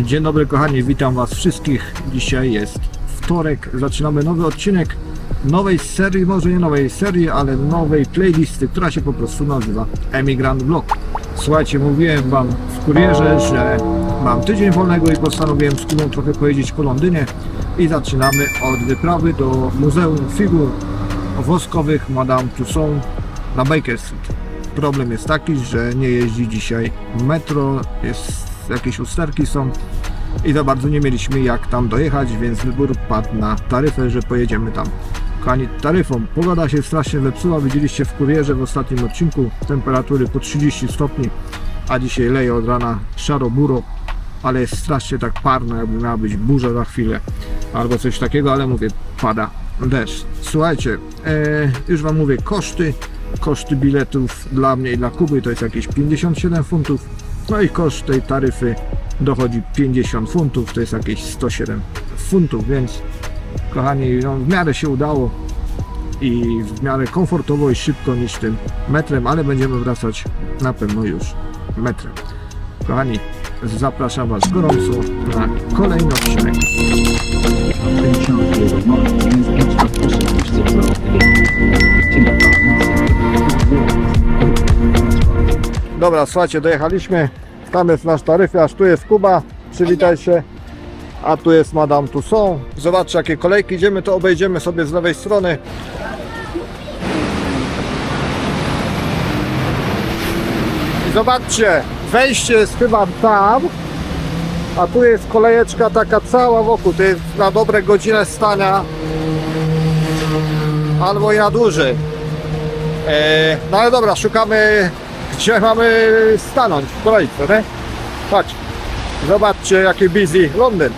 Dzień dobry kochani, witam Was wszystkich. Dzisiaj jest wtorek, zaczynamy nowy odcinek nowej serii, może nie nowej serii, ale nowej playlisty, która się po prostu nazywa Emigrant Vlog. Słuchajcie, mówiłem Wam w kurierze, że mam tydzień wolnego i postanowiłem z Kubą trochę pojeździć po Londynie i zaczynamy od wyprawy do Muzeum Figur Woskowych Madame Tussauds na Baker Street. Problem jest taki, że nie jeździ dzisiaj metro, jest, jakieś usterki są i za bardzo nie mieliśmy jak tam dojechać, więc wybór padł na taryfę, że pojedziemy tam. Kochani, taryfą. Pogoda się strasznie zepsuła, widzieliście w kurierze w ostatnim odcinku temperatury po 30 stopni, a dzisiaj leje od rana szaro-buro, ale jest strasznie tak parno, jakby miała być burza za chwilę albo coś takiego, ale mówię, pada deszcz. Słuchajcie, e, już Wam mówię, koszty, koszty biletów dla mnie i dla Kuby to jest jakieś 57 funtów, no i koszt tej taryfy dochodzi 50 funtów, to jest jakieś 107 funtów, więc kochani, no, w miarę się udało i w miarę komfortowo i szybko niż tym metrem, ale będziemy wracać na pewno już metrem. Kochani, zapraszam Was gorąco na kolejny odcinek. Ten książki Dobra, słuchajcie, dojechaliśmy. Tam jest nasz taryfiarz, tu jest Kuba. Przywitaj się. A tu jest Madame Tussauds. Zobaczcie jakie kolejki. Idziemy, to obejdziemy sobie z lewej strony. I zobaczcie, wejście jest chyba tam. A tu jest kolejeczka taka cała wokół. To jest na dobre godzinę stania. Albo i na dłużej. E, no ale dobra, szukamy gdzie mamy stanąć w kolejce, nie? Chodź. Zobaczcie jaki busy Londyn.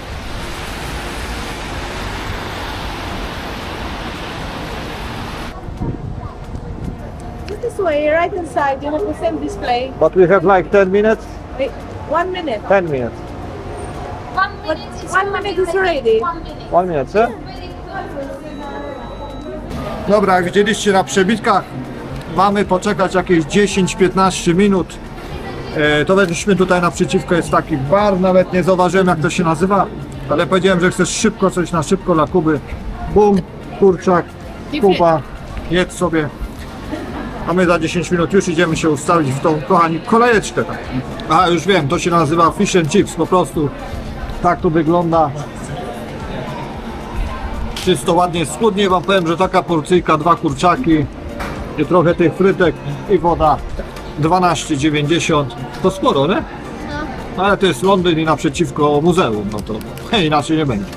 Just this way, right inside, you have the same display. But we have like 10 minutes. Wait, one minute. 10 minutes. One minute is one minute is ready. One minute. One minute, co? Dobra, jak widzieliście na przebitkach, mamy poczekać jakieś 10-15 minut. E, to weszliśmy tutaj naprzeciwko, jest taki bar, nawet nie zauważyłem jak to się nazywa, ale powiedziałem, że chcesz szybko coś na szybko dla Kuby. Bum, kurczak, Kuba, jedz sobie. A my za 10 minut już idziemy się ustawić w tą, kochani, kolejeczkę. A już wiem, to się nazywa fish and chips, po prostu tak to wygląda. Czysto ładnie, skudnie wam powiem, że taka porcyjka, dwa kurczaki i trochę tych frytek i woda 12,90 to sporo, nie? No. Ale to jest Londyn i naprzeciwko muzeum, no to inaczej nie będzie.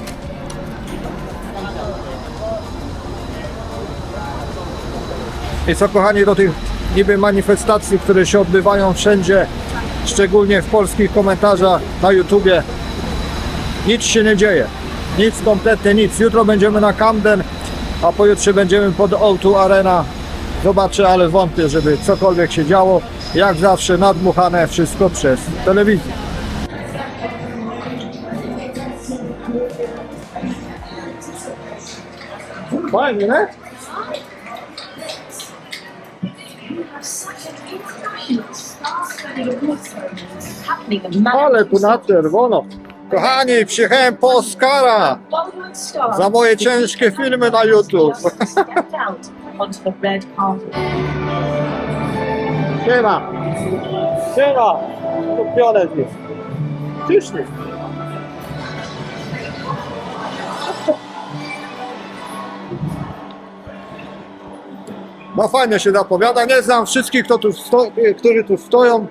I co kochani do tych niby manifestacji, które się odbywają wszędzie, szczególnie w polskich komentarzach na YouTubie, nic się nie dzieje. Nic, kompletnie nic. Jutro będziemy na Camden, a pojutrze będziemy pod O2 Arena. Zobaczę, ale wątpię, żeby cokolwiek się działo. Jak zawsze nadmuchane wszystko przez telewizję. Fajnie, nie? Ale tu na czerwono. Kochani, przyjechałem po Oscara za moje ciężkie filmy na YouTube. onto the red carpet. Siema. Siema. Kupione jest. Przyszli. No fajnie się zapowiada. Nie znam wszystkich, kto tu sto, którzy tu stoją.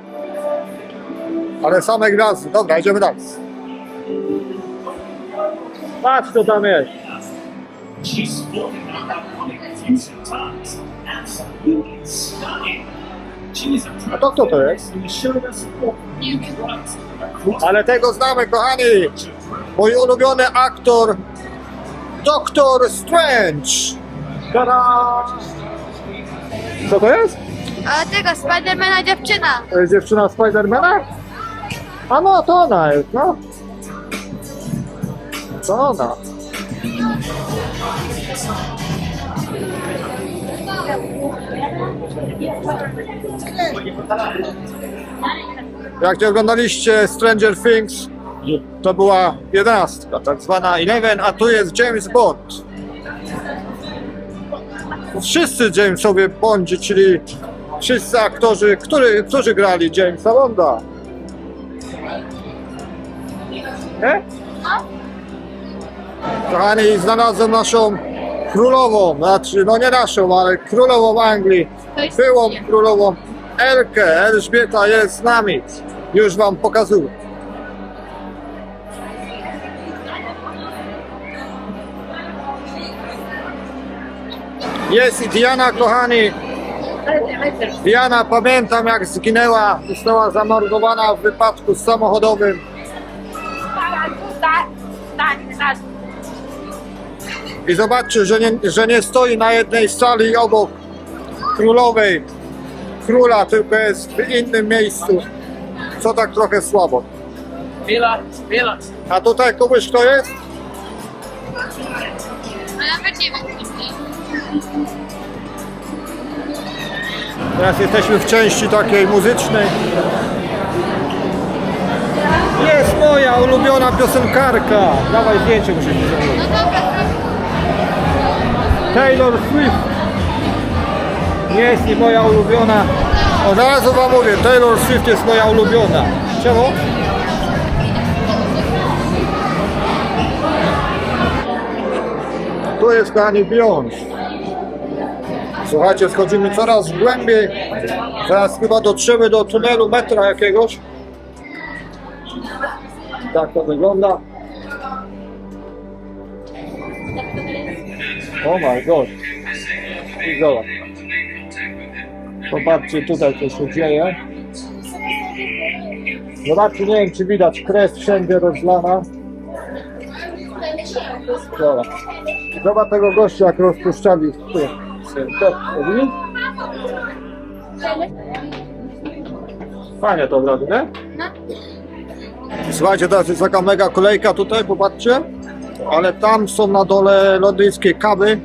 Ale same gwiazdy. Dobra, idziemy dalej. Patrz co tam jest. A to kto to jest? Ale tego znamy, kochani. Mój ulubiony aktor Doktor Strange. Tada! Co to jest? A tego Spidermana dziewczyna. To jest dziewczyna Spidermana? A no, to ona jest, no. To ona. Jak nie oglądaliście Stranger Things, To była jedenastka, tak zwana Eleven, a tu jest James Bond. Wszyscy Jamesowie Bondzi, czyli wszyscy aktorzy, który, którzy grali Jamesa Bonda. Nie? Kochani, znalazłem naszą królową, znaczy, no nie naszą, ale królową Anglii, byłą królową Elkę, Elżbieta jest z nami. Już wam pokazuję. Jest i Diana, kochani. Diana, pamiętam jak zginęła, została zamordowana w wypadku samochodowym. I zobaczcie, że nie, że nie stoi na jednej sali obok królowej, króla, tylko jest w innym miejscu, co tak trochę słabo. Mila, Mila. A tutaj kogoś kto jest? No nawet nie wiem. Teraz jesteśmy w części takiej muzycznej. Jest moja ulubiona piosenkarka. Dawaj zdjęcie muszę zrobić. Taylor Swift. Jest i moja ulubiona. O, zaraz wam mówię, Taylor Swift jest moja ulubiona. Czemu? Tu jest kochani Beyoncé. Słuchajcie, schodzimy coraz głębiej. Zaraz chyba dotrzemy do tunelu metra jakiegoś. Tak to wygląda. Oh my god. I zobacz. Popatrzcie tutaj co się dzieje. Zobaczcie, nie wiem czy widać, krew wszędzie rozlana. Zobacz. Zobacz tego gościa jak rozpuszczali. Fajnie to zrobi, nie? Słuchajcie, teraz jest taka mega kolejka tutaj, popatrzcie. Ale tam są na dole londyńskie kawy.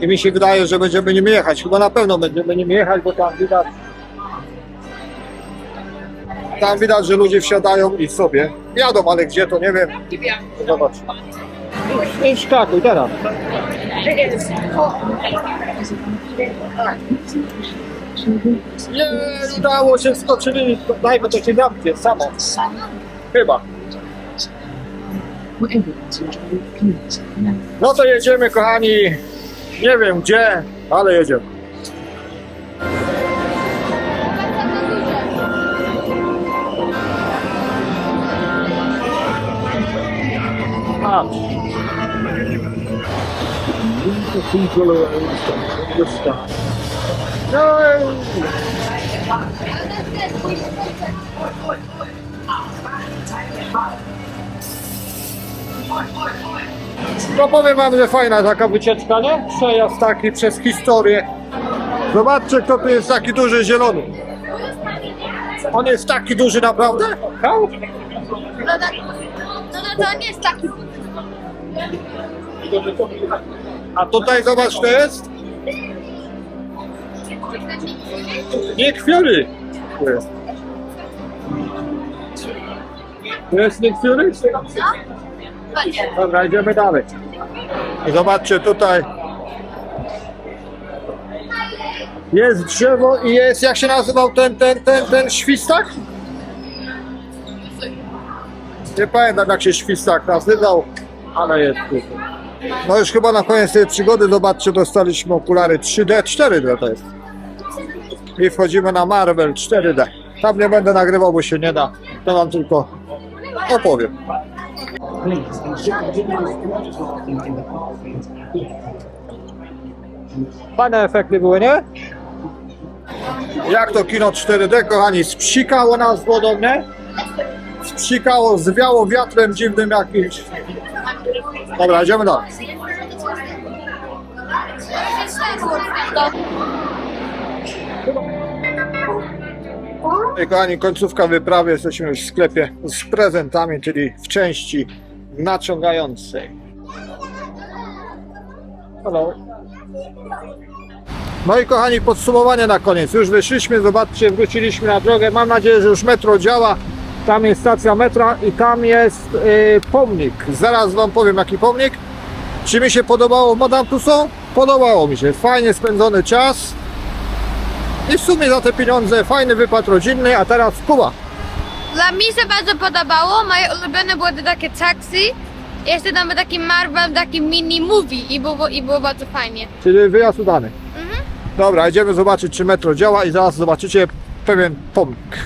I mi się wydaje, że będziemy nim jechać. Chyba na pewno będziemy nim jechać, bo tam widać. Tam widać, że ludzie wsiadają i sobie jadą, ale gdzie to nie wiem. Zobacz. I szkakuj teraz. Nie udało się, skoczyli. Dajmy to się zamknie samo. Chyba. No to jedziemy, kochani. Nie wiem gdzie, ale jedziemy. No, No powiem wam, że fajna taka wycieczka, nie? Przejazd taki przez historię. Zobaczcie, kto tu jest taki duży zielony. On jest taki duży naprawdę? Hał? no, tak, no, no to nie jest taki. A tutaj zobacz, kto jest? Nick Fury. Tu jest. Tu jest? Ładnie. Dobra, idziemy dalej. Zobaczcie tutaj. Jest drzewo i jest, jak się nazywał ten, ten, ten, ten świstak? Nie pamiętam jak się świstak nazywał, ale jest tutaj. No już chyba na koniec tej przygody, zobaczcie, dostaliśmy okulary 3D, 4D to jest. I wchodzimy na Marvel 4D. Tam nie będę nagrywał, bo się nie da. To wam tylko opowiem. Fajne efekty były, nie? Jak to kino 4D, kochani, spsikało nas wodą, nie? Spsikało, zwiało wiatrem dziwnym jakimś. Dobra, idziemy dalej. I kochani, końcówka wyprawy, jesteśmy już w sklepie z prezentami, czyli w części naciągającej. Hello. No i kochani, podsumowanie na koniec. Już wyszliśmy, zobaczcie, wróciliśmy na drogę. Mam nadzieję, że już metro działa. tam jest stacja metra i tam jest y, pomnik. Zaraz Wam powiem jaki pomnik. Czy mi się podobało Madame Tussauds? Podobało mi się. Fajnie spędzony czas. I w sumie za te pieniądze fajny wypad rodzinny, a teraz Kuba. Dla mnie się bardzo podobało. Moje ulubione było to takie taxi. Jeszcze tam był taki Marvel, taki mini movie i było, i było bardzo fajnie. Czyli wyjazd udany. Dobra, idziemy zobaczyć czy metro działa i zaraz zobaczycie pewien pomnik.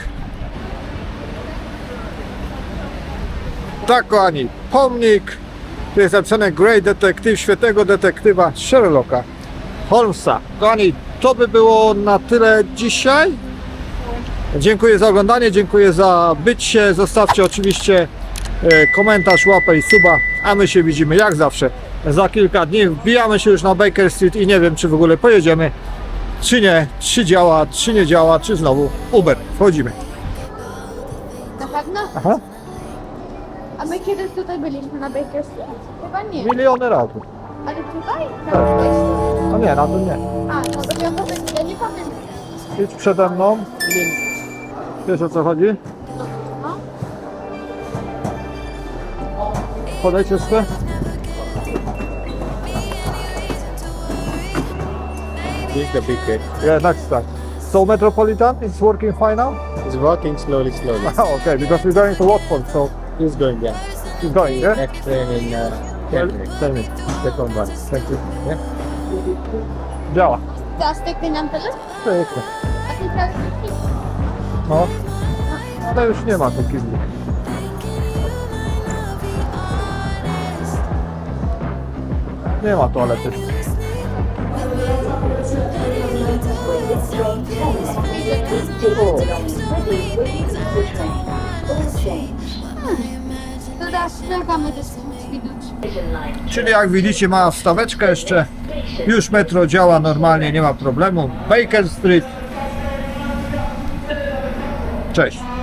Tak kochani, pomnik. Tu jest napisane Great Detective, świetnego detektywa Sherlocka Holmesa. Kochani, to by było na tyle dzisiaj. Dziękuję za oglądanie, dziękuję za bycie. Zostawcie oczywiście e, komentarz, łapę i suba, a my się widzimy jak zawsze za kilka dni. Wbijamy się już na Baker Street i nie wiem, czy w ogóle pojedziemy, czy nie, czy działa, czy nie działa, czy znowu Uber. Wchodzimy. Na pewno? Aha. A my kiedyś tutaj byliśmy na Baker Street? Chyba nie. Miliony razy. Ale tutaj? Tak. No nie, na to nie. A, no to ja, ja nie pamiętam. Idź przede mną. Wiesz o co chodzi? No. Jeszcze. Here's the big gate. Yeah, next time. So Metropolitan is working fine now? It's walking slowly, slowly. okay, because we're going to Watford, so He's going down. it's going, yeah? Next train in uh, 10 minutes. Tell me. Second one. Thank you. Yeah. Działa. Teraz ty pieniądze? Pięknie. A ty teraz No. Ale już nie ma takich dni. Nie ma toalety. Czyli jak widzicie ma wstaweczkę jeszcze. Już metro działa normalnie, nie ma problemu. Baker Street. Cześć.